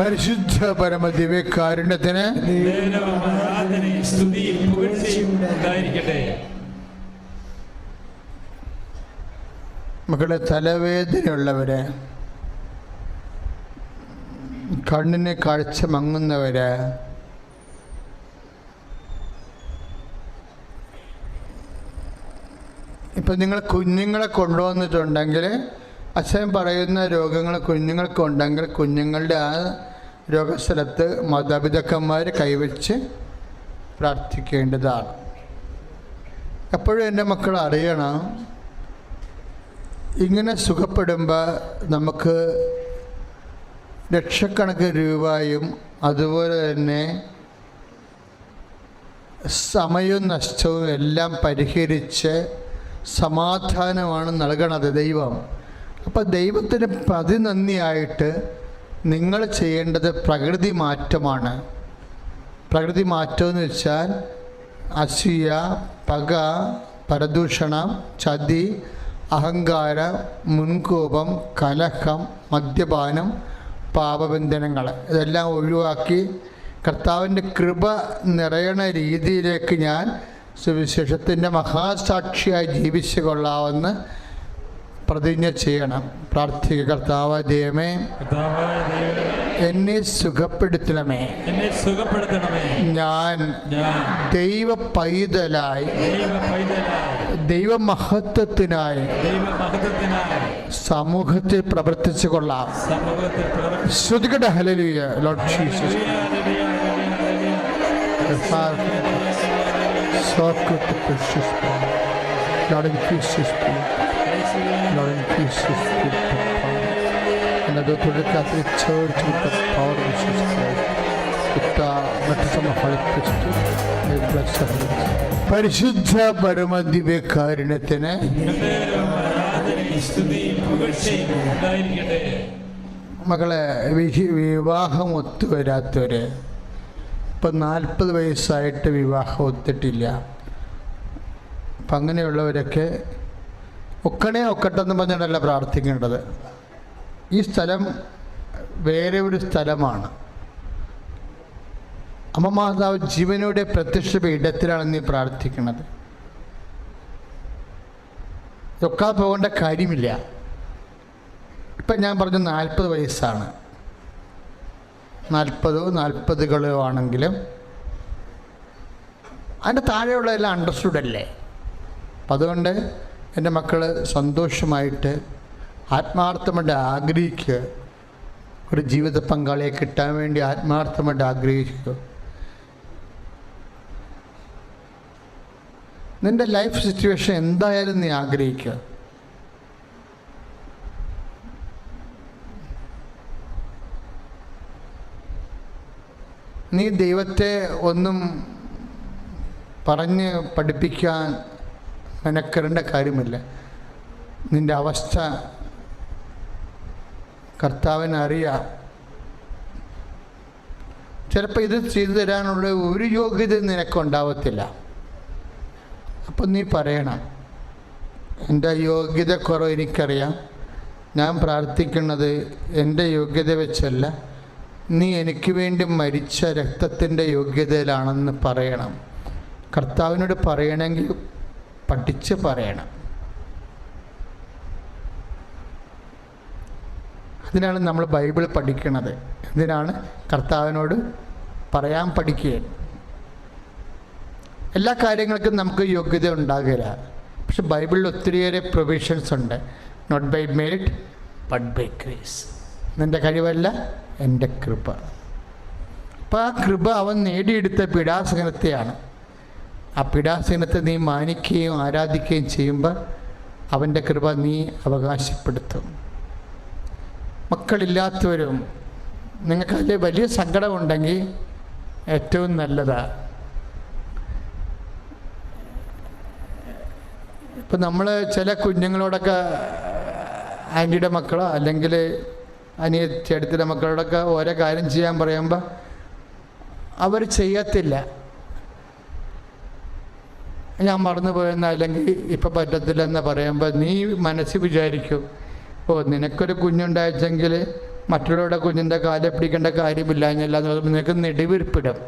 പരിശുദ്ധ പരമ ദിവ്യകാരുണ്യത്തിന് മക്കളെ തലവേദനയുള്ളവര് കണ്ണിന് കാഴ്ച മങ്ങുന്നവര് ഇപ്പം നിങ്ങൾ കുഞ്ഞുങ്ങളെ കൊണ്ടുവന്നിട്ടുണ്ടെങ്കിൽ അച്ഛൻ പറയുന്ന രോഗങ്ങൾ കുഞ്ഞുങ്ങൾക്കുണ്ടെങ്കിൽ കുഞ്ഞുങ്ങളുടെ ആ രോഗസ്ഥലത്ത് മാതാപിതാക്കന്മാർ കൈവച്ച് പ്രാർത്ഥിക്കേണ്ടതാണ്. എപ്പോഴും എന്റെ മക്കൾ അറിയണം ഇങ്ങനെ സുഖപ്പെടുമ്പോൾ നമുക്ക് ലക്ഷക്കണക്കിന് രൂപയും അതുപോലെ തന്നെ സമയവും നഷ്ടവും എല്ലാം പരിഹരിച്ച് സമാധാനമാണ് നൽകണത് ദൈവം. അപ്പോൾ ദൈവത്തിന് പ്രതിനന്ദിയായിട്ട് നിങ്ങൾ ചെയ്യേണ്ടത് പ്രകൃതി മാറ്റമാണ്. പ്രകൃതി മാറ്റം എന്ന് വെച്ചാൽ അസൂയ പക പരദൂഷണം ചതി അഹങ്കാര മുൻകോപം കലഹം മദ്യപാനം പാപബന്ധനങ്ങൾ. ഇതെല്ലാം ഒഴിവാക്കി കർത്താവിന്റെ കൃപ നിറയണ രീതിയിലേക്ക് ഞാൻ സുവിശേഷത്തിന്റെ മഹാസാക്ഷിയായി ജീവിച്ചു കൊള്ളാമെന്ന് പ്രതിജ്ഞ ചെയ്യണം. പ്രാർത്ഥിക കർത്താവ് ദൈവമേ എന്നെ സുഖപ്പെടുത്തണമേ. എന്നെ സുഖപ്പെടുത്തണമേ. ഞാൻ ദൈവ പൈതലായി ദൈവ മഹത്വത്തിനായി ദൈവമഹത്വത്തിനായി സമൂഹത്തിൽ പ്രവർത്തിച്ചു കൊള്ളാം. ശ്രുതികട ഹലലിയ Lord Jesus Socket the precious blood. Lord, increase his spirit. Lord, increase his spirit of power. And the Catholic Church with the power of Jesus Christ. With the baptism of Holy Christ, the Holy Spirit. പരിശുദ്ധ പരമദിവ്യകാരുണ്യത്തിന് മകളെ വിഹി വിവാഹം ഒത്തുവരാത്തവര് ഇപ്പം നാൽപ്പത് വയസ്സായിട്ട് വിവാഹം ഒത്തിട്ടില്ല അപ്പം അങ്ങനെയുള്ളവരൊക്കെ ഒക്കണേ ഒക്കട്ടെന്ന് പറഞ്ഞിട്ടല്ല പ്രാർത്ഥിക്കേണ്ടത്. ഈ സ്ഥലം വേറെ ഒരു സ്ഥലമാണ്. അമ്മ മാതാവ് ജീവനോടെ പ്രത്യക്ഷ ഇടത്തിലാണ് നീ പ്രാർത്ഥിക്കുന്നത്. ഒക്കാൻ പോകേണ്ട കാര്യമില്ല. ഇപ്പം ഞാൻ പറഞ്ഞു നാൽപ്പത് വയസ്സാണ്. നാൽപ്പതോ നാൽപ്പതുകളോ ആണെങ്കിലും അതിന്റെ താഴെയുള്ളതെല്ലാം അണ്ടർസ്റ്റുഡ് അല്ലേ? അപ്പം അതുകൊണ്ട് എന്റെ മക്കൾ സന്തോഷമായിട്ട് ആത്മാർത്ഥമായിട്ട് ആഗ്രഹിക്കുക. ഒരു ജീവിത പങ്കാളിയെ കിട്ടാൻ വേണ്ടി ആത്മാർത്ഥമായിട്ട് ആഗ്രഹിക്കുക. നിന്റെ ലൈഫ് സിറ്റുവേഷൻ എന്തായാലും നീ ആഗ്രഹിക്കുക. നീ ദൈവത്തെ ഒന്നും പറഞ്ഞ് പഠിപ്പിക്കാൻ മെനക്കെടേണ്ട കാര്യമില്ല. നിന്റെ അവസ്ഥ കർത്താവിന് അറിയാം. ചിലപ്പോൾ ഇത് ചെയ്തു തരാനുള്ള ഒരു യോഗ്യത നിനക്കുണ്ടാവത്തില്ല അപ്പം നീ പറയണം എന്റെ യോഗ്യത കുറവ് എനിക്കറിയാം. ഞാൻ പ്രാർത്ഥിക്കുന്നത് എന്റെ യോഗ്യത വെച്ചല്ല. നീ എനിക്ക് വേണ്ടി മരിച്ച രക്തത്തിന്റെ യോഗ്യതയിലാണെന്ന് പറയണം. കർത്താവിനോട് പറയണമെങ്കിൽ പഠിച്ച് പറയണം. അതിനാണ് നമ്മൾ ബൈബിൾ പഠിക്കുന്നത് എന്തിനാണ് കർത്താവിനോട് പറയാൻ പഠിക്കുക. എല്ലാ കാര്യങ്ങൾക്കും നമുക്ക് യോഗ്യത ഉണ്ടാകില്ല. പക്ഷെ ബൈബിളിൽ ഒത്തിരിയേറെ പ്രൊവിഷൻസ് ഉണ്ട്. Not by merit but by grace നിന്റെ കഴിവല്ല എന്റെ കൃപ. അപ്പം ആ കൃപ അവൻ നേടിയെടുത്ത പീഡാസനത്തെയാണ് ആ പീഡാസനത്തെ നീ മാനിക്കുകയും ആരാധിക്കുകയും ചെയ്യുമ്പോൾ അവന്റെ കൃപ നീ അവകാശപ്പെടുത്തും. മക്കളില്ലാത്തവരും നിങ്ങൾക്ക് അതിൽ വലിയ സങ്കടമുണ്ടെങ്കിൽ ഏറ്റവും നല്ലതാ. ഇപ്പം നമ്മൾ ചില കുഞ്ഞുങ്ങളോടൊക്കെ ആന്റിയുടെ മക്കളോ അല്ലെങ്കിൽ അനിയ ചേട്ടത്തിന്റെ മക്കളോടൊക്കെ ഓരോ കാര്യം ചെയ്യാൻ പറയുമ്പോൾ അവർ ചെയ്യത്തില്ല. ഞാൻ മറന്നു പോയെന്ന് അല്ലെങ്കിൽ ഇപ്പം പറ്റത്തില്ലെന്ന് പറയുമ്പോൾ നീ മനസ്സിൽ വിചാരിക്കും. ഓ നിനക്കൊരു കുഞ്ഞുണ്ടായിച്ചെങ്കിൽ മറ്റുള്ളവരുടെ കുഞ്ഞിന്റെ കാലിൽ പിടിക്കേണ്ട കാര്യമില്ല എന്നല്ല നിനക്ക് നെടുവിരിപ്പിടും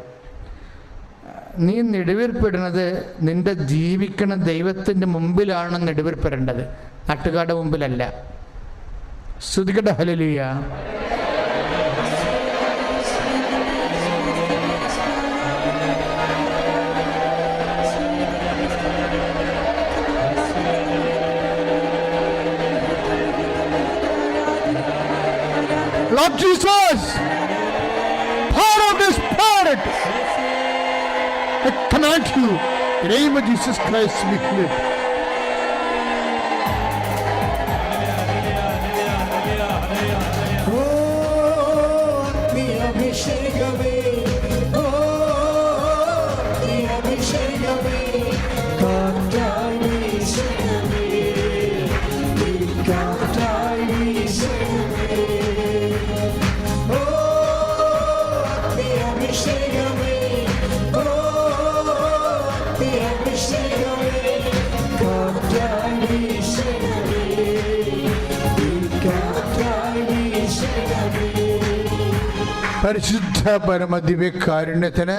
നീ നെടുവിരിപ്പിടുന്നത് നിന്റെ ജീവിക്കണ ദൈവത്തിന്റെ മുമ്പിലാണ് നെടുവിരിപ്പിടേണ്ടത് നാട്ടുകാരുടെ മുമ്പിലല്ല. ശ്രുതിക്കട്ടെ ഹലലിയ Lord Jesus, power of the Spirit, I command you, in the name of Jesus Christ, be healed. പരിശുദ്ധ പരമദിവ്യകാരുണ്യത്തിന്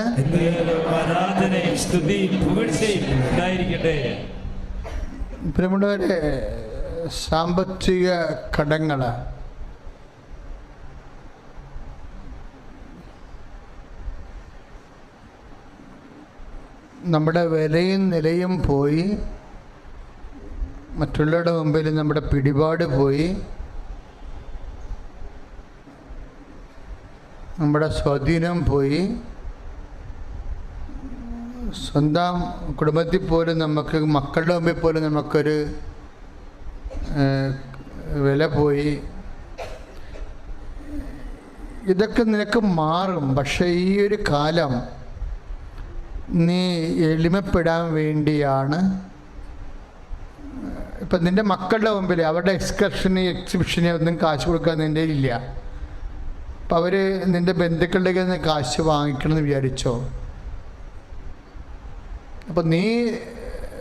ആരാധനയും സ്തുതിയും പുകഴ്ചയും ഉണ്ടായിരിക്കട്ടെ. നമ്മുടെ സാമ്പത്തിക കടങ്ങൾ നമ്മുടെ വിലയും നിലയും പോയി. മറ്റുള്ളവരുടെ മുമ്പിൽ നമ്മുടെ പിടിപാട് പോയി. നമ്മുടെ സ്വാധീനം പോയി. സ്വന്തം കുടുംബത്തിൽ പോലും നമുക്ക് മക്കളുടെ മുമ്പിൽ പോലും നമുക്കൊരു വില പോയി. ഇതൊക്കെ നിനക്ക് മാറും. പക്ഷേ ഈ ഒരു കാലം നീ എളിമപ്പെടാൻ വേണ്ടിയാണ്. ഇപ്പം നിന്റെ മക്കളുടെ മുമ്പിൽ അവരുടെ എക്സ്കർഷന് എക്സിബിഷന് ഒന്നും കാശ് കൊടുക്കാൻ നിന്റെ ഇല്ല. അപ്പം അവർ നിന്റെ ബന്ധുക്കളുടെ കയ്യിൽ നിന്ന് കാശ് വാങ്ങിക്കണമെന്ന് വിചാരിച്ചോ? അപ്പം നീ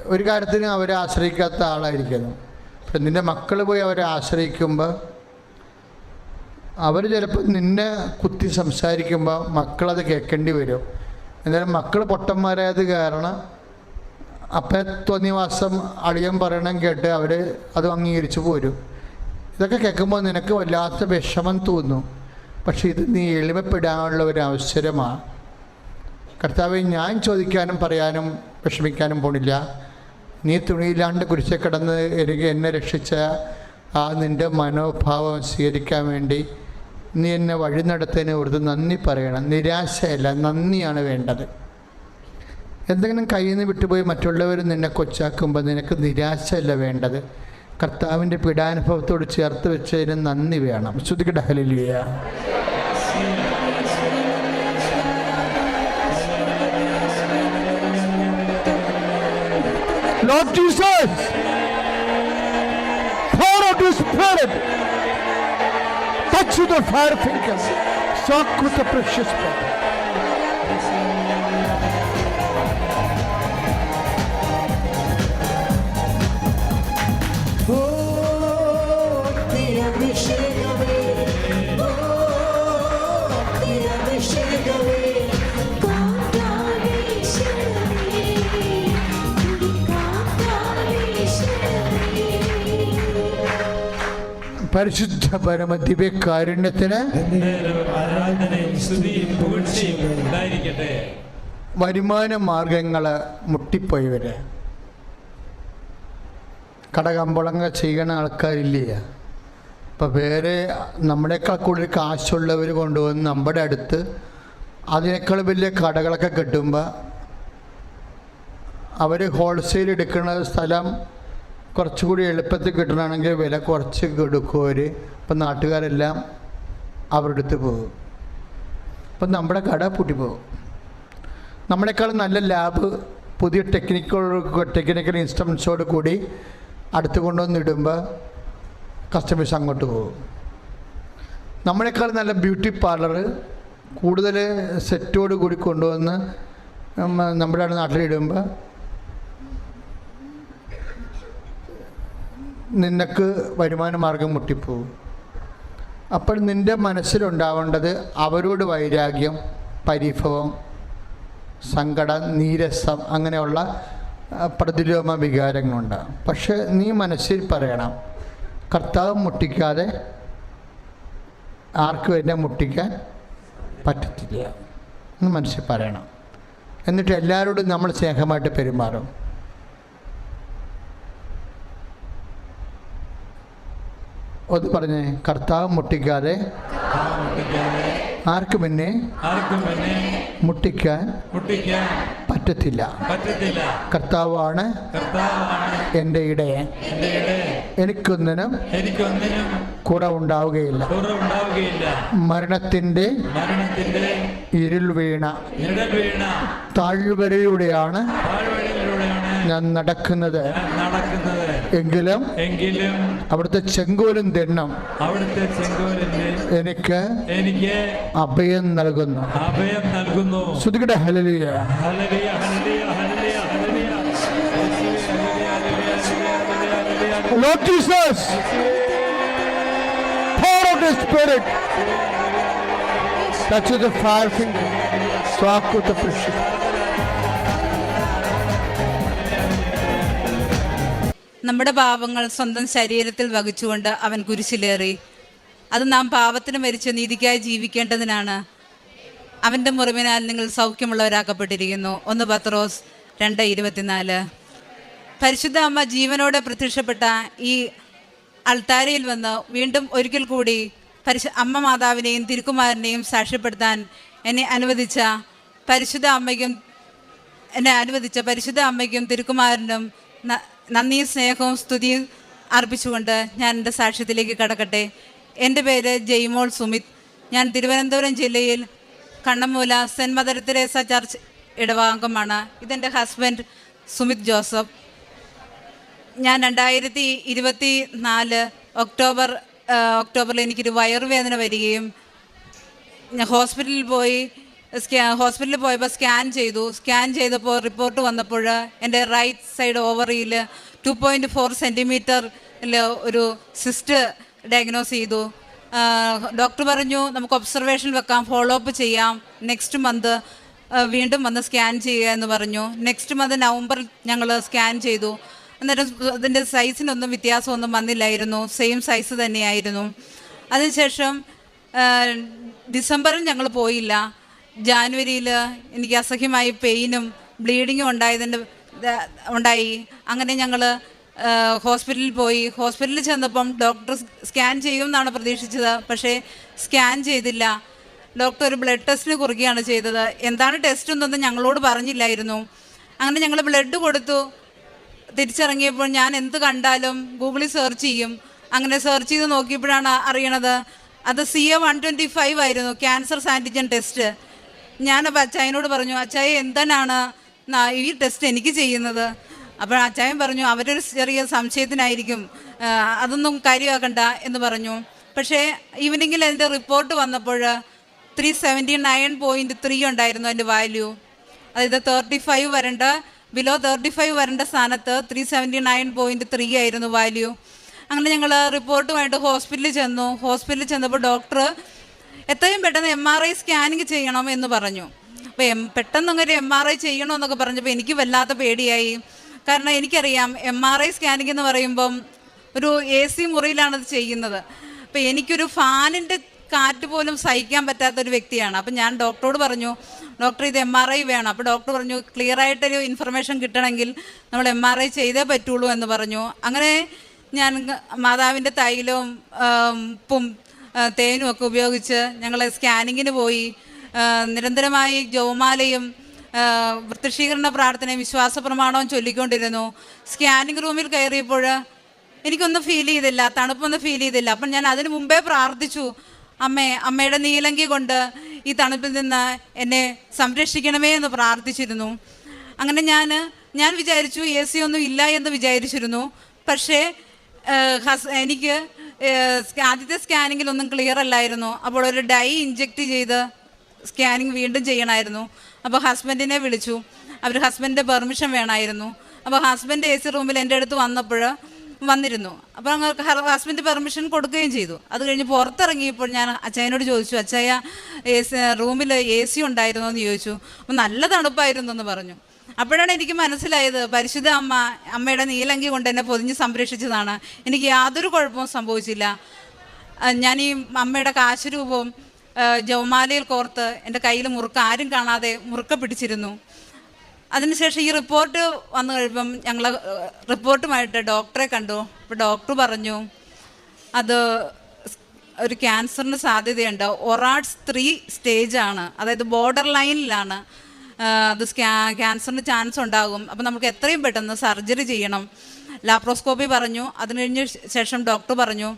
ഒരു കാര്യത്തിന് അവരെ ആശ്രയിക്കാത്ത ആളായിരിക്കണം. പക്ഷെ നിന്റെ മക്കൾ പോയി അവരെ ആശ്രയിക്കുമ്പോൾ അവർ ചിലപ്പോൾ നിന്നെ കുത്തി സംസാരിക്കുമ്പോൾ മക്കളത് കേൾക്കേണ്ടി വരും. എന്നാലും മക്കൾ പൊട്ടന്മാരായത് കാരണം അപ്പം തോന്നിവാസം അളിയൻ പറയണം കേട്ട് അവർ അത് അംഗീകരിച്ചു പോരും. ഇതൊക്കെ കേൾക്കുമ്പോൾ നിനക്ക് വല്ലാത്ത വിഷമം തോന്നും. പക്ഷെ ഇത് നീ എളിമപ്പെടാനുള്ള ഒരു അവസരമാണ് കർത്താവ് ഞാൻ ചോദിക്കാനും പറയാനും വിഷമിക്കാനും പോണില്ല. നീ തുണിയില്ലാണ്ട് കുരിശെ കിടന്ന് എന്നെ രക്ഷിച്ച ആ നിന്റെ മനോഭാവം സ്വീകരിക്കാൻ വേണ്ടി നീ എന്നെ വഴി നടത്തതിന് ഓർത്ത് നന്ദി പറയണം. നിരാശയല്ല നന്ദിയാണ് വേണ്ടത്. എന്തെങ്കിലും കയ്യിൽ നിന്ന് വിട്ടുപോയി മറ്റുള്ളവർ നിന്നെ കൊച്ചാക്കുമ്പോൾ നിനക്ക് നിരാശയല്ല വേണ്ടത്. കർത്താവിന്റെ പീഡാനുഭവത്തോട് ചേർത്ത് വെച്ചതിന് നന്ദി വേണം ശ്രുതിക്കട്ടെ ഹലിയ Lord Jesus, pour out your spirit. Touch with the fire fingers. Soak with the precious blood. പരിശുദ്ധ പരമ ദിവ്യകാരുണ്യത്തിന് വരുമാന മാർഗങ്ങൾ മുട്ടിപ്പോയവര്. കടകമ്പളങ്ങൾ ചെയ്യണ ആൾക്കാരില്ലേ? അപ്പോൾ വേറെ നമ്മളെക്കാൾ കൂടുതൽ കാശുള്ളവർ കൊണ്ടുവന്ന് നമ്മുടെ അടുത്ത് അതിനേക്കാൾ വലിയ കടകളൊക്കെ കിട്ടുമ്പോൾ അവർ ഹോൾസെയിൽ എടുക്കുന്ന സ്ഥലം കുറച്ചുകൂടി എളുപ്പത്തിൽ കിട്ടണമെങ്കിൽ വില കുറച്ച് കൊടുക്കും അവർ അപ്പം നാട്ടുകാരെല്ലാം അവരുടെ അടുത്ത് പോകും. അപ്പം നമ്മുടെ കട പൂട്ടിപ്പോകും നമ്മളെക്കാൾ നല്ല ലാബ് പുതിയ ടെക്നിക്കൽ ടെക്നിക്കൽ ഇൻസ്ട്രുമെൻസോട് കൂടി അടുത്ത് കൊണ്ടുവന്നിടുമ്പോൾ കസ്റ്റമേഴ്സ് അങ്ങോട്ട് പോകും. നമ്മളെക്കാൾ നല്ല ബ്യൂട്ടി പാർലർ കൂടുതൽ സെറ്റോട് കൂടി കൊണ്ടുവന്ന് നമ്മ- നമ്മുടെ നാട്ടിലിടുമ്പോൾ നിനക്ക് വരുമാന മാർഗം മുട്ടിപ്പോവും അപ്പോൾ നിന്റെ മനസ്സിലുണ്ടാവേണ്ടത് അവരോട് വൈരാഗ്യം പരിഭവം സങ്കടം നീരസം അങ്ങനെയുള്ള പ്രതിരോമ വികാരങ്ങളുണ്ട് പക്ഷെ നീ മനസ്സിൽ പറയണം കർത്താവ് മുട്ടിക്കാതെ ആർക്കും എന്നെ മുട്ടിക്കാൻ പറ്റത്തില്ല? എന്ന് മനസ്സിൽ പറയണം. എന്നിട്ട് എല്ലാവരോടും നമ്മൾ സ്നേഹമായിട്ട് പെരുമാറും. ഒന്ന് പറഞ്ഞേ കർത്താവ് മുട്ടിക്കാതെ ആർക്കും എന്നെ മുട്ടിക്കാൻ പറ്റത്തില്ല. കർത്താവാണ് എന്റെ ഇടയൻ എനിക്കൊന്നിനും കുറവുണ്ടാവുകയില്ല മരണത്തിന്റെ മരണത്തിന്റെ ഇരുൾ വീണ. താഴ്വരയിലൂടെയാണ് ഞാൻ നടക്കുന്നത്. ഞാൻ നടക്കുന്നത്. എങ്കിലും എങ്കിലും അവിടുത്തെ ചെങ്കോലും തെണ്ണം അവിടുത്തെ ചെങ്കോലിന്റെ എനിക്ക് എനിക്ക് അഭയം നൽകുന്നു അഭയം നൽകുന്നു ശ്രുതികട ഹലലിയ hallelujah. Lord Jesus, pour out the Spirit. Touch with the fire finger. Swap with the precious. നമ്മുടെ പാപങ്ങൾ സ്വന്തം ശരീരത്തിൽ വഹിച്ചുകൊണ്ട് അവൻ കുരിശിലേറി. അത് നാം പാപത്തിന് മരിച്ച് നീതിക്കായി ജീവിക്കേണ്ടതിനാണ്. അവന്റെ മുറിവിനാൽ നിങ്ങൾ സൗഖ്യമുള്ളവരാക്കപ്പെട്ടിരിക്കുന്നു. ഒന്ന് പത്രോസ് രണ്ട് ഇരുപത്തിനാല്. പരിശുദ്ധ അമ്മ ജീവനോടെ പ്രത്യക്ഷപ്പെട്ട ഈ അൾത്താരയിൽ വന്ന് വീണ്ടും ഒരിക്കൽ കൂടി പരിശു അമ്മ മാതാവിനെയും തിരുക്കുമാരനെയും സാക്ഷ്യപ്പെടുത്താൻ എന്നെ അനുവദിച്ച പരിശുദ്ധ അമ്മയ്ക്കും എന്നെ അനുവദിച്ച പരിശുദ്ധ അമ്മയ്ക്കും തിരുക്കുമാരനും നന്ദിയും സ്നേഹവും സ്തുതിയും അർപ്പിച്ചുകൊണ്ട് ഞാൻ എന്റെ സാക്ഷ്യത്തിലേക്ക് കടക്കട്ടെ. എന്റെ പേര് ജയ്മോൾ സുമിത്. ഞാൻ തിരുവനന്തപുരം ജില്ലയിൽ Kannammoola saint mother Teresa church ഇടവാംഗമാണ് ഇതെന്റെ ഹസ്ബൻഡ് സുമിത് ജോസഫ്. ഞാൻ രണ്ടായിരത്തി ഇരുപത്തി നാല് ഒക്ടോബർ ഒക്ടോബറിൽ എനിക്കൊരു വയറുവേദന വരികയും ഹോസ്പിറ്റലിൽ പോയി ഹോസ്പിറ്റലിൽ പോയപ്പോൾ സ്കാൻ ചെയ്തു. സ്കാൻ ചെയ്തപ്പോൾ റിപ്പോർട്ട് വന്നപ്പോൾ എന്റെ റൈറ്റ് സൈഡ് ഓവറിയിൽ ടു പോയിന്റ് ഫോർ സെന്റിമീറ്ററിൽ ഒരു സിസ്റ്റ് ഡയഗ്നോസ് ചെയ്തു. ഡോക്ടർ പറഞ്ഞു നമുക്ക് ഒബ്സർവേഷൻ വെക്കാം ഫോളോ അപ്പ് ചെയ്യാം നെക്സ്റ്റ് മന്ത് വീണ്ടും വന്ന് സ്കാൻ ചെയ്യുക എന്ന് പറഞ്ഞു. നെക്സ്റ്റ് മന്ത് നവംബറിൽ ഞങ്ങൾ സ്കാൻ ചെയ്തു. അന്നേരം അതിന്റെ സൈസിനൊന്നും വ്യത്യാസമൊന്നും വന്നില്ലായിരുന്നു. സെയിം സൈസ് തന്നെയായിരുന്നു. അതിനുശേഷം ഡിസംബറിൽ ഞങ്ങൾ പോയില്ല. ജാനുവരിയിൽ എനിക്ക് അസഹ്യമായി പെയിനും ബ്ലീഡിങ്ങും ഉണ്ടായതിന്റെ ഉണ്ടായി. അങ്ങനെ ഞങ്ങൾ ഹോസ്പിറ്റലിൽ പോയി. ഹോസ്പിറ്റലിൽ ചെന്നപ്പം ഡോക്ടർ സ്കാൻ ചെയ്യുമെന്നാണ് പ്രതീക്ഷിച്ചത്. പക്ഷേ സ്കാൻ ചെയ്തില്ല. ഡോക്ടർ ഒരു ബ്ലഡ് ടെസ്റ്റിന് കുറുകയാണ് ചെയ്തത്. എന്താണ് ടെസ്റ്റ് എന്നൊന്നും ഞങ്ങളോട് പറഞ്ഞില്ലായിരുന്നു. അങ്ങനെ ഞങ്ങൾ ബ്ലഡ് കൊടുത്തു. തിരിച്ചിറങ്ങിയപ്പോൾ ഞാൻ എന്ത് കണ്ടാലും ഗൂഗിളിൽ സെർച്ച് ചെയ്യും. അങ്ങനെ സെർച്ച് ചെയ്ത് നോക്കിയപ്പോഴാണ് അറിയണത്. അത് C A one twenty five ആയിരുന്നു. ക്യാൻസർ സാന്റിജൻ ടെസ്റ്റ് ഞാനപ്പോൾ അച്ചായനോട് പറഞ്ഞു അച്ചായ എന്തിനാണ് ഈ ടെസ്റ്റ് എനിക്ക് ചെയ്യുന്നത്? അപ്പോൾ അച്ചായൻ പറഞ്ഞു അവരൊരു ചെറിയ സംശയത്തിനായിരിക്കും. അതൊന്നും കാര്യമാക്കണ്ട എന്ന് പറഞ്ഞു. പക്ഷേ ഈവനിങ്ങിൽ അതിന്റെ റിപ്പോർട്ട് വന്നപ്പോൾ three seventy nine point three ഉണ്ടായിരുന്നു അതിന്റെ വാല്യൂ അതായത് തേർട്ടി ഫൈവ് വരേണ്ട ബിലോ തേർട്ടി ഫൈവ് വരേണ്ട സ്ഥാനത്ത് three seventy nine point three ആയിരുന്നു വാല്യൂ അങ്ങനെ ഞങ്ങൾ റിപ്പോർട്ടുമായിട്ട് ഹോസ്പിറ്റലിൽ ചെന്നു. ഹോസ്പിറ്റലിൽ ചെന്നപ്പോൾ ഡോക്ടർ എത്രയും പെട്ടെന്ന് എം ആർ ഐ സ്കാനിങ് ചെയ്യണം എന്ന് പറഞ്ഞു. അപ്പോൾ എം പെട്ടെന്ന് അങ്ങനെ എം ആർ ഐ ചെയ്യണമെന്നൊക്കെ പറഞ്ഞപ്പോൾ എനിക്ക് വല്ലാത്ത പേടിയായി. കാരണം എനിക്കറിയാം എം ആർ ഐ സ്കാനിങ് എന്ന് പറയുമ്പം ഒരു എ സി മുറിയിലാണ് അത് ചെയ്യുന്നത്. അപ്പോൾ എനിക്കൊരു ഫാനിന്റെ കാറ്റ് പോലും സഹിക്കാൻ പറ്റാത്ത ഒരു വ്യക്തിയാണ്. അപ്പം ഞാൻ ഡോക്ടറോട് പറഞ്ഞു ഡോക്ടർ ഇത് എം ആർ ഐ വേണം. അപ്പോൾ ഡോക്ടർ പറഞ്ഞു ക്ലിയർ ആയിട്ടൊരു ഇൻഫർമേഷൻ കിട്ടണമെങ്കിൽ നമ്മൾ എം ആർ ഐ ചെയ്തേ പറ്റുള്ളൂ എന്ന് പറഞ്ഞു. അങ്ങനെ ഞാൻ മാതാവിന്റെ തൈലവും ഉപ്പും തേനും ഒക്കെ ഉപയോഗിച്ച് ഞങ്ങൾ സ്കാനിങ്ങിന് പോയി നിരന്തരമായി ജോമാലയും വൃത്തിശീകരണ പ്രാർത്ഥനയും വിശ്വാസ പ്രമാണവും ചൊല്ലിക്കൊണ്ടിരുന്നു. സ്കാനിങ് റൂമിൽ കയറിയപ്പോൾ എനിക്കൊന്നും ഫീൽ ചെയ്തില്ല തണുപ്പൊന്നും ഫീൽ ചെയ്തില്ല. അപ്പം ഞാൻ അതിനു മുമ്പേ പ്രാർത്ഥിച്ചു അമ്മേ അമ്മയുടെ നീലങ്കി കൊണ്ട് ഈ തണുപ്പിൽ നിന്ന് എന്നെ സംരക്ഷിക്കണമേ എന്ന് പ്രാർത്ഥിച്ചിരുന്നു. അങ്ങനെ ഞാൻ ഞാൻ വിചാരിച്ചു എ സി ഒന്നും ഇല്ല എന്ന് വിചാരിച്ചിരുന്നു. പക്ഷേ എനിക്ക് ഏഹ്, സ്കാനിങ്ങിൽ ഒന്നും ക്ലിയർ അല്ലായിരുന്നു. അപ്പോൾ ഒരു ഡൈ ഇഞ്ചെക്ട് ചെയ്ത് സ്കാനിങ് വീണ്ടും ചെയ്യണമായിരുന്നു അപ്പോൾ ഹസ്ബൻഡിനെ വിളിച്ചു. അവർ ഹസ്ബൻഡിന്റെ പെർമിഷൻ വേണമായിരുന്നു അപ്പോൾ ഹസ്ബൻഡ് എ സി റൂമിൽ എന്റെ അടുത്ത് വന്നപ്പോൾ വന്നിരുന്നു. അപ്പോൾ അങ്ങ് ഹസ്ബൻഡ് പെർമിഷൻ കൊടുക്കുകയും ചെയ്തു. അത് കഴിഞ്ഞ് പുറത്തിറങ്ങിയപ്പോൾ ഞാൻ അച്ചായനോട് ചോദിച്ചു അച്ചായ എ സി റൂമിൽ എ സി ഉണ്ടായിരുന്നോ? എന്ന് ചോദിച്ചു. അപ്പോൾ നല്ല തണുപ്പായിരുന്നു എന്ന് പറഞ്ഞു. അപ്പോഴാണ് എനിക്ക് മനസ്സിലായത് പരിശുദ്ധ അമ്മ അമ്മയുടെ നീലങ്കി കൊണ്ട് എന്നെ പൊതിഞ്ഞ് സംരക്ഷിച്ചതാണ്. എനിക്ക് യാതൊരു കുഴപ്പവും സംഭവിച്ചില്ല. ഞാൻ ഈ അമ്മയുടെ കാശുരൂപവും ജവമാലയിൽ കോർത്ത് എന്റെ കയ്യിൽ മുറുക്ക ആരും കാണാതെ മുറുക്ക പിടിച്ചിരുന്നു. അതിനുശേഷം ഈ റിപ്പോർട്ട് വന്നു കഴിയുമ്പം ഞങ്ങൾ റിപ്പോർട്ടുമായിട്ട് ഡോക്ടറെ കണ്ടു. അപ്പോൾ ഡോക്ടർ പറഞ്ഞു അത് ഒരു ക്യാൻസറിന് സാധ്യതയുണ്ട്. ഒറാഡ്സ് ത്രീ സ്റ്റേജാണ്. അതായത് ബോർഡർ ലൈനിലാണ്. അത് സ്കാ ക്യാൻസറിന് ചാൻസ് ഉണ്ടാകും. അപ്പം നമുക്ക് എത്രയും പെട്ടെന്ന് സർജറി ചെയ്യണം. ലാപ്രോസ്കോപ്പി പറഞ്ഞു. അതിന് കഴിഞ്ഞ ശേഷം ഡോക്ടർ പറഞ്ഞു.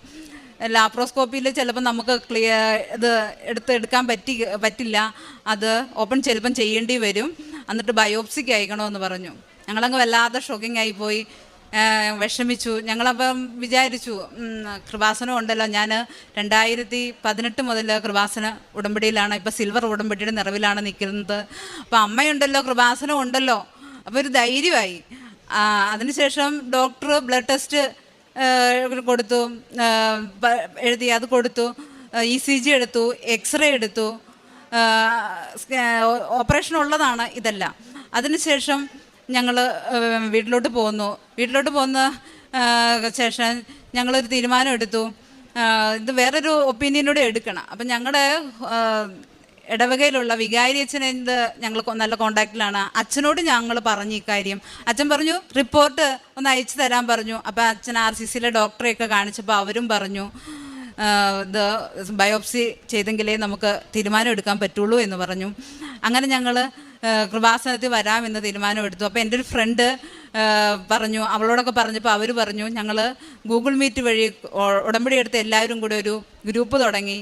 ലാപ്രോസ്കോപ്പിയിൽ ചിലപ്പോൾ നമുക്ക് ക്ലിയർ ഇത് എടുത്ത് എടുക്കാൻ പറ്റി പറ്റില്ല. അത് ഓപ്പൺ ചിലപ്പം ചെയ്യേണ്ടി വരും. എന്നിട്ട് ബയോപ്സിക്ക് അയക്കണമെന്ന് പറഞ്ഞു. ഞങ്ങളങ്ങ് വല്ലാതെ ഷോക്കിംഗ് ആയിപ്പോയി വിഷമിച്ചു. ഞങ്ങളപ്പം വിചാരിച്ചു കൃപാസനം ഉണ്ടല്ലോ. ഞാൻ രണ്ടായിരത്തി പതിനെട്ട് മുതൽ കൃപാസന ഉടമ്പടിയിലാണ്. ഇപ്പം സിൽവർ ഉടമ്പടിയുടെ നിറവിലാണ് നിൽക്കുന്നത്. അപ്പം അമ്മയുണ്ടല്ലോ കൃപാസനം ഉണ്ടല്ലോ. അപ്പോൾ ഒരു ധൈര്യമായി. അതിനുശേഷം ഡോക്ടർ ബ്ലഡ് ടെസ്റ്റ് കൊടുത്തു. എഴുതി അത് കൊടുത്തു. ഇ സി ജി എടുത്തു എക്സ്റേ എടുത്തു. ഓപ്പറേഷൻ ഉള്ളതാണ് ഇതെല്ലാം. അതിനുശേഷം ഞങ്ങൾ വീട്ടിലോട്ട് പോന്നു. വീട്ടിലോട്ട് പോകുന്ന ശേഷം ഞങ്ങളൊരു തീരുമാനം എടുത്തു ഇത് വേറൊരു ഒപ്പീനിയനോടെ എടുക്കണം. അപ്പം ഞങ്ങളുടെ ഇടവകയിലുള്ള വികാരി അച്ഛനെ ഞങ്ങൾ നല്ല കോണ്ടാക്റ്റിലാണ്. അച്ഛനോട് ഞങ്ങൾ പറഞ്ഞു ഇക്കാര്യം അച്ഛൻ പറഞ്ഞു റിപ്പോർട്ട് ഒന്ന് അയച്ചു തരാൻ പറഞ്ഞു. അപ്പോൾ അച്ഛൻ ആർ സി സിയിലെ ഡോക്ടറെയൊക്കെ കാണിച്ചപ്പോൾ അവരും പറഞ്ഞു ഇത് ബയോപ്സി ചെയ്തെങ്കിലേ നമുക്ക് തീരുമാനം എടുക്കാൻ പറ്റുള്ളൂ എന്ന് പറഞ്ഞു. അങ്ങനെ ഞങ്ങൾ കൃപാസനത്തിൽ വരാമെന്ന് തീരുമാനം എടുത്തു അപ്പോൾ എന്റെ ഒരു ഫ്രണ്ട് പറഞ്ഞു അവളോടൊക്കെ പറഞ്ഞപ്പോൾ അവർ പറഞ്ഞു ഞങ്ങൾ ഗൂഗിൾ മീറ്റ് വഴി ഉടമ്പടി എടുത്ത് എല്ലാവരും കൂടെ ഒരു ഗ്രൂപ്പ് തുടങ്ങി.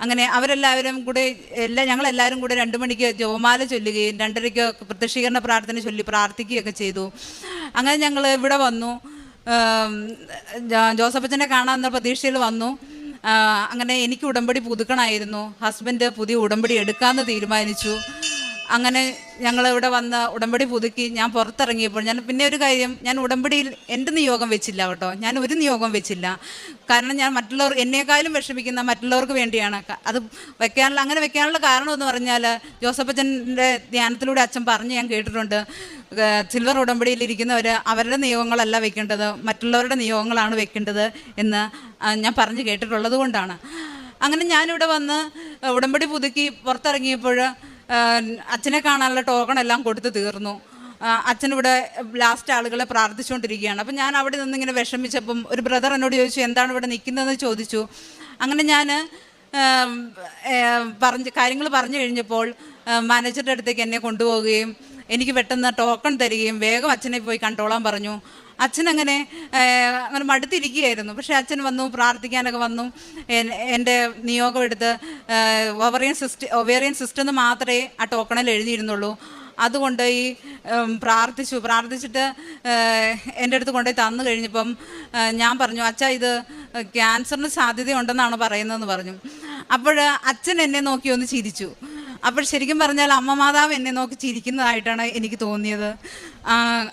അങ്ങനെ അവരെല്ലാവരും കൂടെ എല്ലാ ഞങ്ങളെല്ലാവരും കൂടെ രണ്ട് മണിക്ക് ജോമാല ചൊല്ലുകയും രണ്ടരയ്ക്ക് പ്രത്യക്ഷീകരണ പ്രാർത്ഥന ചൊല്ലി പ്രാർത്ഥിക്കുകയൊക്കെ ചെയ്തു. അങ്ങനെ ഞങ്ങൾ ഇവിടെ വന്നു. ജോസഫച്ചനെ കാണാമെന്ന പ്രതീക്ഷയിൽ വന്നു. അങ്ങനെ എനിക്ക് ഉടമ്പടി പുതുക്കണമായിരുന്നു. ഹസ്ബൻഡ് പുതിയ ഉടമ്പടി എടുക്കാമെന്ന് തീരുമാനിച്ചു. അങ്ങനെ ഞങ്ങൾ ഇവിടെ വന്ന് ഉടമ്പടി പുതുക്കി ഞാൻ പുറത്തിറങ്ങിയപ്പോൾ ഞാൻ പിന്നെ ഒരു കാര്യം ഞാൻ ഉടമ്പടിയിൽ എന്റെ നിയോഗം വെച്ചില്ല കേട്ടോ. ഞാൻ ഒരു നിയോഗം വെച്ചില്ല. കാരണം ഞാൻ മറ്റുള്ളവർ എന്നേക്കാളും വിഷമിക്കുന്ന മറ്റുള്ളവർക്ക് വേണ്ടിയാണ്. അത് വെക്കാനുള്ള അങ്ങനെ വെക്കാനുള്ള കാരണം എന്ന് പറഞ്ഞാൽ ജോസഫച്ചന്റെ ധ്യാനത്തിലൂടെ അച്ഛൻ പറഞ്ഞ് ഞാൻ കേട്ടിട്ടുണ്ട്. സിൽവർ ഉടമ്പടിയിൽ ഇരിക്കുന്നവർ അവരുടെ നിയോഗങ്ങളല്ല വെക്കേണ്ടത് മറ്റുള്ളവരുടെ നിയോഗങ്ങളാണ് വെക്കേണ്ടത് എന്ന് ഞാൻ പറഞ്ഞ് കേട്ടിട്ടുള്ളത് കൊണ്ടാണ്. അങ്ങനെ ഞാനിവിടെ വന്ന് ഉടമ്പടി പുതുക്കി പുറത്തിറങ്ങിയപ്പോൾ അച്ഛനെ കാണാനുള്ള ടോക്കൺ എല്ലാം കൊടുത്തു തീർന്നു. അച്ഛനിവിടെ ലാസ്റ്റ് ആളുകളെ പ്രാർത്ഥിച്ചുകൊണ്ടിരിക്കുകയാണ്. അപ്പം ഞാൻ അവിടെ നിന്നിങ്ങനെ വിഷമിച്ചപ്പം ഒരു ബ്രദർ എന്നോട് ചോദിച്ചു എന്താണ് ഇവിടെ നിൽക്കുന്നതെന്ന് ചോദിച്ചു. അങ്ങനെ ഞാൻ പറഞ്ഞ് കാര്യങ്ങൾ പറഞ്ഞു കഴിഞ്ഞപ്പോൾ മാനേജറുടെ അടുത്തേക്ക് എന്നെ കൊണ്ടുപോവുകയും എനിക്ക് പെട്ടെന്ന് ടോക്കൺ തരികയും വേഗം അച്ഛനെ പോയി കണ്ടോളാൻ പറഞ്ഞു. ഏഹ്, അങ്ങനെ മടുത്തിരിക്കുകയായിരുന്നു. പക്ഷേ അച്ഛൻ വന്നു പ്രാർത്ഥിക്കാനൊക്കെ വന്നു. എന്റെ നിയോഗം എടുത്ത് ഒവറിയൻ സിസ്റ്റം ഒവേറിയൻ സിസ്റ്റം എന്ന് മാത്രമേ ആ ടോക്കണിൽ എഴുതിയിരുന്നുള്ളൂ. അതുകൊണ്ട് ഈ പ്രാർത്ഥിച്ചു. പ്രാർത്ഥിച്ചിട്ട് എന്റെ അടുത്ത് കൊണ്ടുപോയി തന്നു കഴിഞ്ഞപ്പം ഞാൻ പറഞ്ഞു അച്ഛാ ഇത് ക്യാൻസറിന് സാധ്യതയുണ്ടെന്നാണ് പറയുന്നതെന്ന് പറഞ്ഞു. അപ്പോൾ അച്ഛൻ എന്നെ നോക്കി ഒന്ന് ചിരിച്ചു. അപ്പോൾ ശരിക്കും പറഞ്ഞാൽ അമ്മ മാതാവ് എന്നെ നോക്കി ചിരിക്കുന്നതായിട്ടാണ് എനിക്ക് തോന്നിയത്.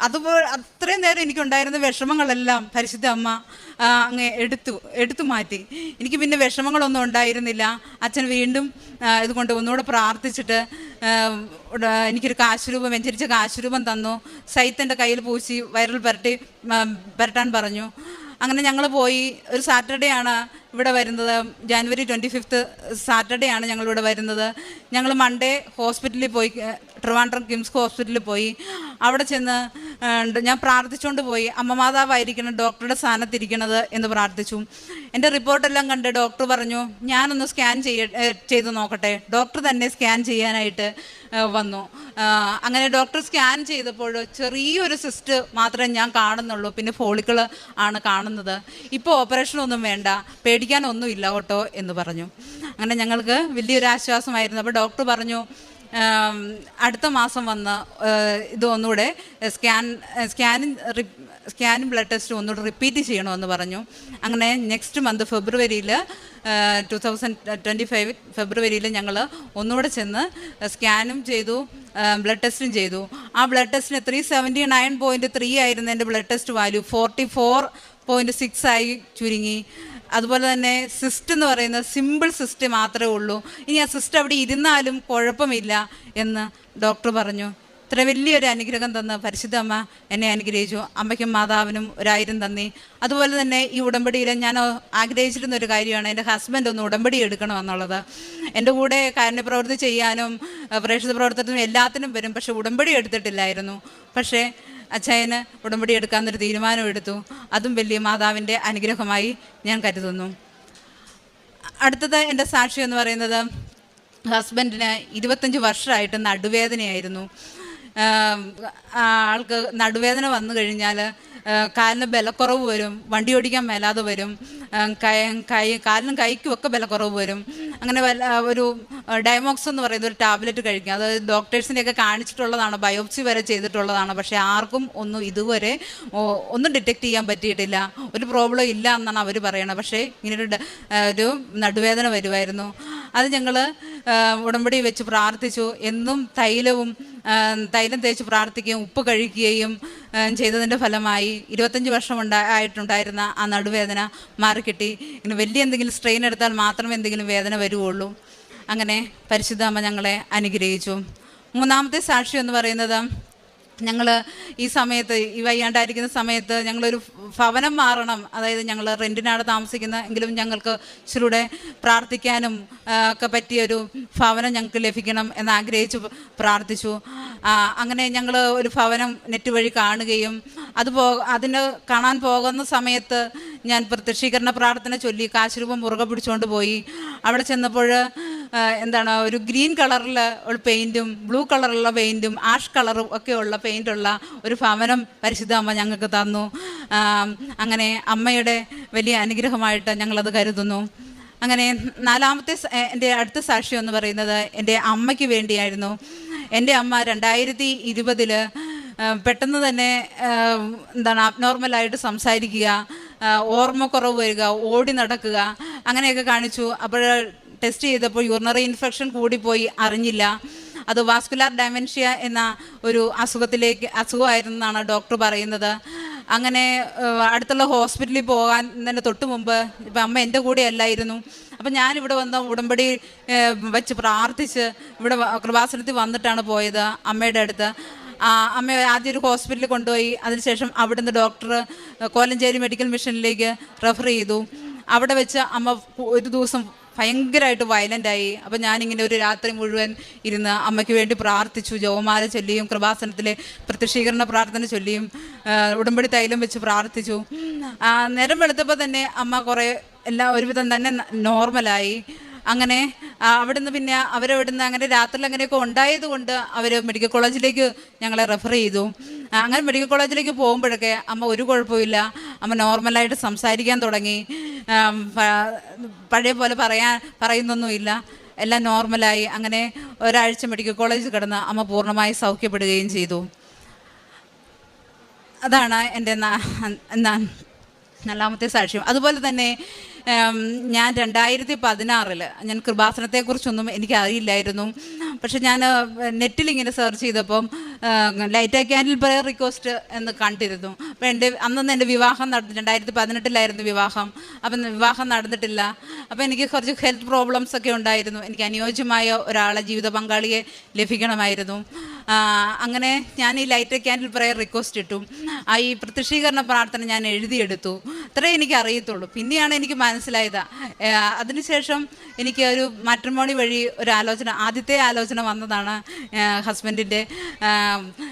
അതുപോലെ അത്രയും നേരം എനിക്കുണ്ടായിരുന്ന വിഷമങ്ങളെല്ലാം പരിശുദ്ധ അമ്മ അങ്ങ് എടുത്തു എടുത്തു മാറ്റി. എനിക്ക് പിന്നെ വിഷമങ്ങളൊന്നും ഉണ്ടായിരുന്നില്ല. അച്ഛൻ വീണ്ടും ഇതുകൊണ്ട് ഒന്നുകൂടെ പ്രാർത്ഥിച്ചിട്ട് എനിക്കൊരു കാശുരൂപം വെഞ്ചരിച്ച കാശുരൂപം തന്നു. സൈത്തന്റെ കയ്യിൽ പൂശി വയറിൽ പുരട്ടി പുരട്ടാൻ പറഞ്ഞു. അങ്ങനെ ഞങ്ങൾ പോയി. ഒരു സാറ്റർഡേ ആണ് ഇവിടെ വരുന്നത് ജാനുവരി ട്വന്റി ഫിഫ്ത്ത് സാറ്റർഡേ ആണ് ഞങ്ങളിവിടെ വരുന്നത്. ഞങ്ങൾ മൺഡേ ഹോസ്പിറ്റലിൽ പോയി ട്രിവാൻഡ്രം കിംസ് ഹോസ്പിറ്റലിൽ പോയി. അവിടെ ചെന്ന് ഞാൻ പ്രാർത്ഥിച്ചുകൊണ്ട് പോയി. അമ്മ മാതാവായിരിക്കണം ഡോക്ടറുടെ സ്ഥാനത്തിരിക്കണത് എന്ന് പ്രാർത്ഥിച്ചു. എന്റെ റിപ്പോർട്ടെല്ലാം കണ്ട് ഡോക്ടർ പറഞ്ഞു ഞാനൊന്ന് സ്കാൻ ചെയ്യ ചെയ്ത് നോക്കട്ടെ. ഡോക്ടർ തന്നെ സ്കാൻ ചെയ്യാനായിട്ട് വന്നു. അങ്ങനെ ഡോക്ടർ സ്കാൻ ചെയ്തപ്പോൾ ചെറിയൊരു സിസ്റ്റ് മാത്രമേ ഞാൻ കാണുന്നുള്ളൂ. പിന്നെ ഫോളിക്കിൾ ആണ് കാണുന്നത്. ഇപ്പോൾ ഓപ്പറേഷനൊന്നും വേണ്ട. പേടിക്കാനൊന്നും ഇല്ല കേട്ടോ എന്ന് പറഞ്ഞു. അങ്ങനെ ഞങ്ങൾക്ക് വലിയൊരു ആശ്വാസമായിരുന്നു അപ്പോൾ ഡോക്ടർ പറഞ്ഞു അടുത്ത മാസം വന്ന് ഇതൊന്നുകൂടെ ഇത് ഒന്നുകൂടെ സ്കാൻ സ്കാനിങ് സ്കാനും ബ്ലഡ് ടെസ്റ്റും ഒന്നുകൂടെ റിപ്പീറ്റ് ചെയ്യണമെന്ന് പറഞ്ഞു. അങ്ങനെ നെക്സ്റ്റ് മന്ത് ഫെബ്രുവരിയിൽ ടു തൗസൻഡ് ട്വന്റി ഫൈവ് ഫെബ്രുവരിയിൽ ഞങ്ങൾ ഒന്നുകൂടെ ചെന്ന് സ്കാനും ചെയ്തു ബ്ലഡ് ടെസ്റ്റും ചെയ്തു. ആ ബ്ലഡ് ടെസ്റ്റിന് three seventy nine point three ആയിരുന്നു എന്റെ blood test value. Forty four point six ആയി ചുരുങ്ങി. അതുപോലെ തന്നെ സിസ്റ്റ് എന്ന് പറയുന്ന സിമ്പിൾ സിസ്റ്റ് മാത്രമേ ഉള്ളൂ. ഇനി ആ സിസ്റ്റ് അവിടെ ഇരുന്നാലും കുഴപ്പമില്ല എന്ന് ഡോക്ടർ പറഞ്ഞു. ഇത്ര വലിയൊരു അനുഗ്രഹം തന്ന് പരിശുദ്ധ അമ്മ എന്നെ അനുഗ്രഹിച്ചു. അമ്മയ്ക്കും മാതാവിനും ഒരായിരം തന്നി അതുപോലെ തന്നെ ഈ ഉടമ്പടിയിൽ ഞാൻ ആഗ്രഹിച്ചിരുന്ന ഒരു കാര്യമാണ്. എന്റെ ഹസ്ബൻഡ് ഒന്ന് ഉടമ്പടി എടുക്കണമെന്നുള്ളത് എന്റെ കൂടെ കാരുണ്യപ്രവൃത്തി ചെയ്യാനും പ്രേക്ഷിത പ്രവർത്തനത്തിനും എല്ലാത്തിനും വരും. പക്ഷെ ഉടമ്പടി എടുത്തിട്ടില്ലായിരുന്നു. പക്ഷേ അച്ഛന് ഉടമ്പടി എടുക്കാമെന്നൊരു തീരുമാനം എടുത്തു അതും വലിയ മാതാവിന്റെ അനുഗ്രഹമായി ഞാൻ കരുതുന്നു. അടുത്തത് എന്റെ സാക്ഷി എന്ന് പറയുന്നത് ഹസ്ബൻഡിന് ഇരുപത്തഞ്ച് വർഷമായിട്ട് നടുവേദനയായിരുന്നു. ആൾക്ക് നടുവേദന വന്നു കഴിഞ്ഞാൽ കാലിന് ബലക്കുറവ് വരും വണ്ടി ഓടിക്കാൻ മേലാതെ വരും കൈ കൈ കാലിനും കൈക്കും ഒക്കെ ബലക്കുറവ് വരും. അങ്ങനെ വല്ല ഒരു ഡയമോക്സ് എന്ന് പറയുന്ന ഒരു ടാബ്ലറ്റ് കഴിക്കും. അത് ഡോക്ടേഴ്സിനെയൊക്കെ കാണിച്ചിട്ടുള്ളതാണ് ബയോപ്സി വരെ ചെയ്തിട്ടുള്ളതാണ്. പക്ഷേ ആർക്കും ഒന്നും ഇതുവരെ ഒന്നും ഡിറ്റക്ട് ചെയ്യാൻ പറ്റിയിട്ടില്ല. ഒരു പ്രോബ്ലം ഇല്ല എന്നാണ് അവർ പറയണത്. പക്ഷേ ഇങ്ങനൊരു ഒരു നടുവേദന വരുമായിരുന്നു അത് ഞങ്ങൾ ഉടമ്പടി വെച്ച് പ്രാർത്ഥിച്ചു. എന്നും തൈലവും തൈലം തേച്ച് പ്രാർത്ഥിക്കുകയും ഉപ്പ് കഴിക്കുകയും ചെയ്തതിന്റെ ഫലമായി ഇരുപത്തഞ്ച് വർഷം ഉണ്ടാ ആയിട്ടുണ്ടായിരുന്ന ആ നടുവേദന മാറിക്കിട്ടി. ഇങ്ങനെ വലിയ എന്തെങ്കിലും സ്ട്രെയിൻ എടുത്താൽ മാത്രം എന്തെങ്കിലും വേദന വരുവുള്ളൂ. അങ്ങനെ പരിശുദ്ധാമ്മ ഞങ്ങളെ അനുഗ്രഹിച്ചു. മൂന്നാമത്തെ സാക്ഷി എന്ന് പറയുന്നത് ഞങ്ങൾ ഈ സമയത്ത് ഈ വയ്യാണ്ടായിരിക്കുന്ന സമയത്ത് ഞങ്ങളൊരു ഭവനം മാറണം. അതായത് ഞങ്ങൾ റെന്റിനാണ് താമസിക്കുന്ന എങ്കിലും ഞങ്ങൾക്ക് ഇച്ചിലൂടെ പ്രാർത്ഥിക്കാനും ഒക്കെ പറ്റിയൊരു ഭവനം ഞങ്ങൾക്ക് ലഭിക്കണം എന്ന് ആഗ്രഹിച്ചു പ്രാർത്ഥിച്ചു അങ്ങനെ ഞങ്ങൾ ഒരു ഭവനം നെറ്റ് വഴി കാണുകയും അത് പോ അതിന് കാണാൻ പോകുന്ന സമയത്ത് ഞാൻ പ്രത്യക്ഷീകരണ പ്രാർത്ഥന ചൊല്ലി കാശുരൂപം മുറുകെ പിടിച്ചുകൊണ്ട് പോയി. അവിടെ ചെന്നപ്പോൾ എന്താണ് ഒരു ഗ്രീൻ കളറിൽ ഉള്ള പെയിന്റും ബ്ലൂ കളറുള്ള പെയിന്റും ആഷ് കളറും ഒക്കെ ഉള്ള പെയിന്റുള്ള ഒരു ഭവനം പരിശുദ്ധ അമ്മ ഞങ്ങൾക്ക് തന്നു. അങ്ങനെ അമ്മയുടെ വലിയ അനുഗ്രഹമായിട്ട് ഞങ്ങളത് കരുതുന്നു. അങ്ങനെ നാലാമത്തെ എന്റെ അടുത്ത സാക്ഷ്യം എന്ന് പറയുന്നത് എന്റെ അമ്മയ്ക്ക് വേണ്ടിയായിരുന്നു. എന്റെ അമ്മ രണ്ടായിരത്തി ഇരുപതിൽ പെട്ടെന്ന് തന്നെ എന്താണ് അബ്നോർമലായിട്ട് സംസാരിക്കുക ഓർമ്മക്കുറവ് വരിക ഓടി നടക്കുക അങ്ങനെയൊക്കെ കാണിച്ചു. അപ്പോൾ ടെസ്റ്റ് ചെയ്തപ്പോൾ യൂറിനറി ഇൻഫെക്ഷൻ കൂടിപ്പോയി അറിഞ്ഞില്ല. അത് വാസ്കുലാർ ഡയമെൻഷ്യ എന്ന ഒരു അസുഖത്തിലേക്ക് അസുഖമായിരുന്നാണ് ഡോക്ടർ പറയുന്നത്. അങ്ങനെ അടുത്തുള്ള ഹോസ്പിറ്റലിൽ പോകാൻ തന്നെ തൊട്ട് മുമ്പ് ഇപ്പം അമ്മ എന്റെ കൂടെ അല്ലായിരുന്നു അപ്പം ഞാനിവിടെ വന്ന ഉടമ്പടി വെച്ച് പ്രാർത്ഥിച്ച് ഇവിടെ കൃപാസനത്തിൽ വന്നിട്ടാണ് പോയത് അമ്മയുടെ അടുത്ത്. അമ്മ ആദ്യം ഒരു ഹോസ്പിറ്റലിൽ കൊണ്ടുപോയി. അതിനുശേഷം അവിടുന്ന് ഡോക്ടർ കോലഞ്ചേരി മെഡിക്കൽ മിഷനിലേക്ക് റെഫർ ചെയ്തു. അവിടെ വെച്ച് അമ്മ ഒരു ദിവസം ഭയങ്കരമായിട്ട് വയലന്റായി അപ്പം ഞാനിങ്ങനെ ഒരു രാത്രി മുഴുവൻ ഇരുന്ന് അമ്മയ്ക്ക് വേണ്ടി പ്രാർത്ഥിച്ചു. ജവമാല ചൊല്ലിയും കൃപാസനത്തിലെ പ്രത്യക്ഷീകരണ പ്രാർത്ഥന ചൊല്ലിയും ഉടുമ്പടി തൈലം വെച്ച് പ്രാർത്ഥിച്ചു. നേരം വെളുത്തപ്പോൾ തന്നെ അമ്മ കുറേ എല്ലാ ഒരുവിധം തന്നെ നോർമലായി അങ്ങനെ അവിടുന്ന് പിന്നെ അവരവിടുന്ന് അങ്ങനെ രാത്രിയിൽ അങ്ങനെയൊക്കെ ഉണ്ടായത് കൊണ്ട് അവർ മെഡിക്കൽ കോളേജിലേക്ക് ഞങ്ങളെ റെഫർ ചെയ്തു. അങ്ങനെ മെഡിക്കൽ കോളേജിലേക്ക് പോകുമ്പോഴൊക്കെ അമ്മ ഒരു കുഴപ്പമില്ല അമ്മ നോർമലായിട്ട് സംസാരിക്കാൻ തുടങ്ങി. പഴയ പോലെ പറയാൻ പറയുന്നൊന്നുമില്ല. എല്ലാം നോർമലായി അങ്ങനെ ഒരാഴ്ച മെഡിക്കൽ കോളേജിൽ കിടന്ന് അമ്മ പൂർണമായി സൗഖ്യപ്പെടുകയും ചെയ്തു. അതാണ് എന്റെ നാലാമത്തെ സാക്ഷ്യം. അതുപോലെ തന്നെ ഞാൻ രണ്ടായിരത്തി പതിനാറിൽ ഞാൻ കൃപാസനത്തെക്കുറിച്ചൊന്നും എനിക്ക് അറിയില്ലായിരുന്നു പക്ഷെ ഞാൻ നെറ്റിൽ ഇങ്ങനെ സെർച്ച് ചെയ്തപ്പം ലൈറ്റ് ക്യാൻഡിൽ പ്രയർ റിക്വസ്റ്റ് എന്ന് കണ്ടിരുന്നു. അപ്പം എന്റെ അന്നൊന്ന് എന്റെ വിവാഹം നടന്നു രണ്ടായിരത്തി പതിനെട്ടിലായിരുന്നു വിവാഹം. അപ്പം വിവാഹം നടന്നിട്ടില്ല. അപ്പം എനിക്ക് കുറച്ച് ഹെൽത്ത് പ്രോബ്ലംസ് ഒക്കെ ഉണ്ടായിരുന്നു. എനിക്ക് അനുയോജ്യമായ ഒരാളെ ജീവിത പങ്കാളിയെ ലഭിക്കണമായിരുന്നു. അങ്ങനെ ഞാൻ ഈ ലൈറ്റ് ക്യാൻഡിൽ പ്രയർ റിക്വസ്റ്റ് ഇട്ടു. ആ ഈ പ്രത്യക്ഷീകരണ പ്രാർത്ഥന ഞാൻ എഴുതിയെടുത്തു. അത്രേ എനിക്ക് അറിയത്തുള്ളൂ പിന്നെയാണ് എനിക്ക് മനസ്സിലായത്. അതിനുശേഷം എനിക്ക് ഒരു മാട്രിമോണി വഴി ഒരു ആലോചന ആദ്യത്തെ ആലോചന വന്നതാണ് ഹസ്ബൻഡിന്റെ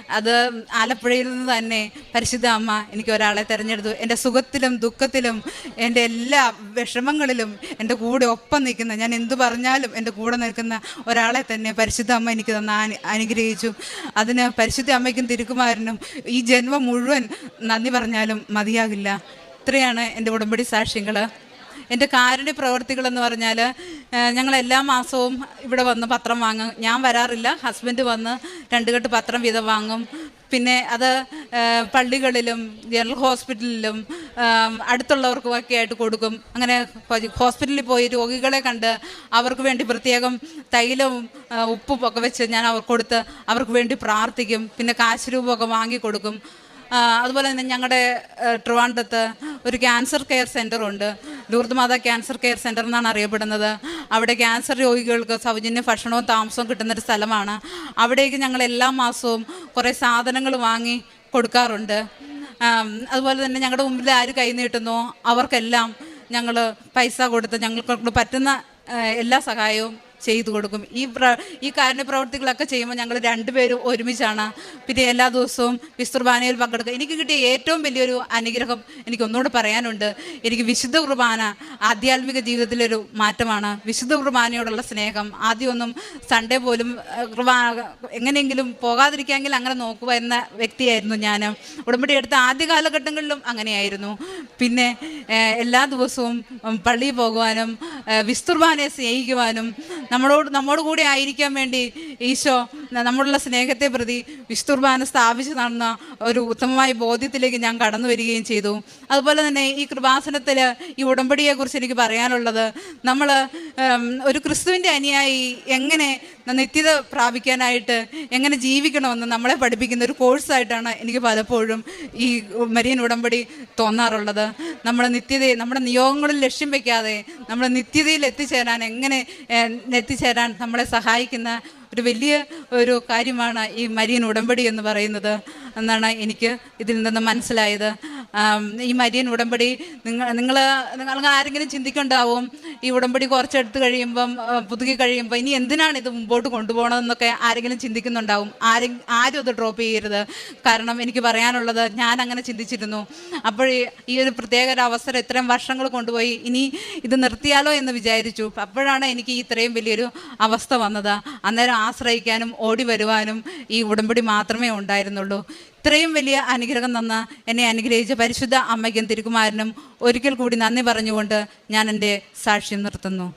അത് ആലപ്പുഴയിൽ നിന്ന് തന്നെ പരിശുദ്ധ അമ്മ എനിക്ക് ഒരാളെ തിരഞ്ഞെടുത്തു. എന്റെ സുഖത്തിലും ദുഃഖത്തിലും എന്റെ എല്ലാ വിഷമങ്ങളിലും എന്റെ കൂടെ ഒപ്പം നിൽക്കുന്ന ഞാൻ എന്തു പറഞ്ഞാലും എന്റെ കൂടെ നിൽക്കുന്ന ഒരാളെ തന്നെ പരിശുദ്ധ അമ്മ എനിക്ക് തന്ന അനു- അനുഗ്രഹിച്ചു. അതിന് പരിശുദ്ധ അമ്മയ്ക്കും തിരുക്കുമാരനും ഈ ജന്മം മുഴുവൻ നന്ദി പറഞ്ഞാലും മതിയാകില്ല. ഇത്രയാണ് എന്റെ ഉടമ്പടി സാക്ഷ്യങ്ങൾ എന്റെ കാരുണ്യ പ്രവർത്തികളെന്ന് പറഞ്ഞാൽ ഞങ്ങൾ എല്ലാ മാസവും ഇവിടെ വന്ന് പത്രം വാങ്ങും. ഞാൻ വരാറില്ല. ഹസ്ബൻഡ് വന്ന് രണ്ട് കെട്ട് പത്രം വീതം വാങ്ങും. പിന്നെ അത് പള്ളികളിലും ജനറൽ ഹോസ്പിറ്റലിലും അടുത്തുള്ളവർക്കുമൊക്കെ അടുത്തുള്ളവർക്കും ആയിട്ട് കൊടുക്കും. അങ്ങനെ ഹോസ്പിറ്റലിൽ പോയി രോഗികളെ കണ്ട് അവർക്ക് വേണ്ടി പ്രത്യേകം തൈലവും ഉപ്പും ഒക്കെ വെച്ച് ഞാൻ അവർക്ക് കൊടുത്ത് അവർക്ക് വേണ്ടി പ്രാർത്ഥിക്കും. പിന്നെ കാശ് രൂപമൊക്കെ വാങ്ങി കൊടുക്കും. ആ, അതുപോലെ തന്നെ ഞങ്ങളുടെ ട്രിവാൻഡത്ത് ഒരു ക്യാൻസർ കെയർ സെന്റർ ഉണ്ട് ലൂർദ് ക്യാൻസർ കെയർ സെന്റർ എന്നാണ് അറിയപ്പെടുന്നത്. അവിടെ ക്യാൻസർ രോഗികൾക്ക് സൗജന്യ ഭക്ഷണവും താമസവും കിട്ടുന്നൊരു സ്ഥലമാണ്. അവിടേക്ക് ഞങ്ങൾ എല്ലാ മാസവും കുറേ സാധനങ്ങൾ വാങ്ങി കൊടുക്കാറുണ്ട്. അതുപോലെ തന്നെ ഞങ്ങളുടെ മുമ്പിൽ ആര് കൈ നീട്ടുന്നോ അവർക്കെല്ലാം ഞങ്ങൾ പൈസ കൊടുത്ത് ഞങ്ങൾക്ക് പറ്റുന്ന എല്ലാ സഹായവും ചെയ്തു കൊടുക്കും. ഈ പ്ര ഈ കാരുണ്യ പ്രവർത്തികളൊക്കെ ചെയ്യുമ്പോൾ ഞങ്ങൾ രണ്ടുപേരും ഒരുമിച്ചാണ്. പിന്നെ എല്ലാ ദിവസവും വിസ്തുർബാനയിൽ പങ്കെടുക്കുക. എനിക്ക് കിട്ടിയ ഏറ്റവും വലിയൊരു അനുഗ്രഹം എനിക്ക് ഒന്നുകൂടെ പറയാനുണ്ട്. എനിക്ക് വിശുദ്ധ കുർബാന ആധ്യാത്മിക ജീവിതത്തിലൊരു മാറ്റമാണ്. വിശുദ്ധ കുർബാനയോടുള്ള സ്നേഹം. ആദ്യമൊന്നും സൺഡേ പോലും കുർബാന എങ്ങനെയെങ്കിലും പോകാതിരിക്കാമെങ്കിൽ അങ്ങനെ എന്ന വ്യക്തിയായിരുന്നു ഞാൻ. ഉടമ്പടി എടുത്ത ആദ്യ കാലഘട്ടങ്ങളിലും അങ്ങനെയായിരുന്നു. പിന്നെ എല്ലാ ദിവസവും പള്ളിയിൽ പോകുവാനും വിസ്തുർബാനെ സ്നേഹിക്കുവാനും നമ്മളോട് നമ്മോട് കൂടെ ആയിരിക്കാൻ വേണ്ടി ഈശോ നമ്മളുള്ള സ്നേഹത്തെ പ്രതി വിഷ്ണുർബാന സ്ഥാപിച്ചു നടന്ന ഒരു ഉത്തമമായ ബോധ്യത്തിലേക്ക് ഞാൻ കടന്നു വരികയും ചെയ്തു. അതുപോലെ തന്നെ ഈ കൃപാസനത്തിൽ ഈ ഉടമ്പടിയെക്കുറിച്ച് എനിക്ക് പറയാനുള്ളത് നമ്മൾ ഒരു ക്രിസ്തുവിന്റെ അനുയായി എങ്ങനെ നിത്യത പ്രാപിക്കാനായിട്ട് എങ്ങനെ ജീവിക്കണമെന്ന് നമ്മളെ പഠിപ്പിക്കുന്ന ഒരു കോഴ്സായിട്ടാണ് എനിക്ക് പലപ്പോഴും ഈ മരിയൻ ഉടമ്പടി തോന്നാറുള്ളത്. നമ്മുടെ നിത്യതയെ നമ്മുടെ നിയോഗങ്ങളിൽ ലക്ഷ്യം വയ്ക്കാതെ നമ്മുടെ നിത്യതയിൽ എത്തിച്ചേരാൻ എങ്ങനെ എത്തിച്ചേരാൻ നമ്മളെ സഹായിക്കുന്ന ഒരു വലിയ ഒരു കാര്യമാണ് ഈ മരിയൻ ഉടമ്പടി എന്ന് പറയുന്നത്. എന്നാണ് എനിക്ക് ഇതിൽ നിന്ന് മനസ്സിലായത്. ഈ മരിയൻ ഉടമ്പടി നിങ്ങൾ നിങ്ങൾ നിങ്ങൾ ആരെങ്കിലും ചിന്തിക്കുണ്ടാവും ഈ ഉടമ്പടി കുറച്ചെടുത്ത് കഴിയുമ്പം പുതുക്കി കഴിയുമ്പോൾ ഇനി എന്തിനാണ് ഇത് മുമ്പോട്ട് കൊണ്ടുപോകണമെന്നൊക്കെ ആരെങ്കിലും ചിന്തിക്കുന്നുണ്ടാവും. ആരും ആരും അത് ഡ്രോപ്പ് ചെയ്യരുത്. കാരണം എനിക്ക് പറയാനുള്ളത് ഞാൻ അങ്ങനെ ചിന്തിച്ചിരുന്നു. അപ്പോൾ ഈ- ഒരു പ്രത്യേക ഒരു അവസരം ഇത്രയും വർഷങ്ങൾ കൊണ്ടുപോയി ഇനി ഇത് നിർത്തിയാലോ എന്ന് വിചാരിച്ചു. അപ്പോഴാണ് എനിക്ക് ഇത്രയും വലിയൊരു അവസ്ഥ വന്നത്. അന്നേരം ആശ്രയിക്കാനും ഓടി വരുവാനും ഈ ഉടമ്പടി മാത്രമേ ഉണ്ടായിരുന്നുള്ളൂ. ഇത്രയും വലിയ അനുഗ്രഹം തന്ന എന്നെ അനുഗ്രഹിച്ച പരിശുദ്ധ അമ്മയ്ക്കും തിരുകുമാരനും ഒരിക്കൽ കൂടി നന്ദി പറഞ്ഞുകൊണ്ട് ഞാൻ എന്റെ സാക്ഷ്യം നിർത്തുന്നു.